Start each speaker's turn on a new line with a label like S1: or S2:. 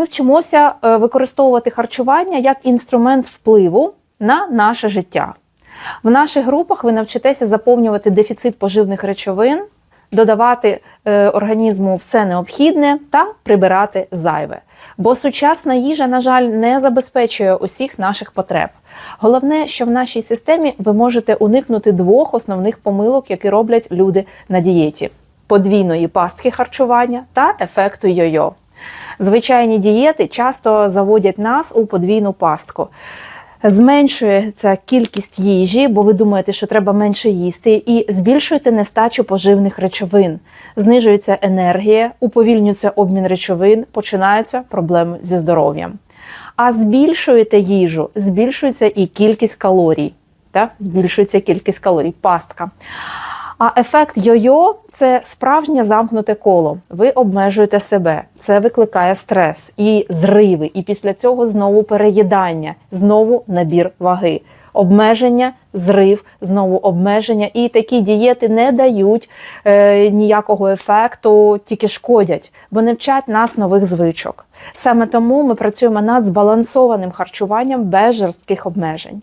S1: Ми вчимося е, використовувати харчування як інструмент впливу на наше життя. В наших групах ви навчитеся заповнювати дефіцит поживних речовин, додавати е, організму все необхідне та прибирати зайве. Бо сучасна їжа, на жаль, не забезпечує усіх наших потреб. Головне, що в нашій системі ви можете уникнути двох основних помилок, які роблять люди на дієті: подвійної пастки харчування та ефекту йо-йо. Звичайні дієти часто заводять нас у подвійну пастку. Зменшується кількість їжі, бо ви думаєте, що треба менше їсти, і збільшуєте нестачу поживних речовин. Знижується енергія, уповільнюється обмін речовин, починаються проблеми зі здоров'ям. А збільшуєте їжу, збільшується і кількість калорій. Так? Збільшується кількість калорій, пастка. А ефект йо-йо це справжнє замкнуте коло. Ви обмежуєте себе. Це викликає стрес і зриви. І після цього знову переїдання, знову набір ваги. Обмеження, зрив, знову обмеження. І такі дієти не дають е, ніякого ефекту, тільки шкодять, бо не вчать нас нових звичок. Саме тому ми працюємо над збалансованим харчуванням без жорстких обмежень.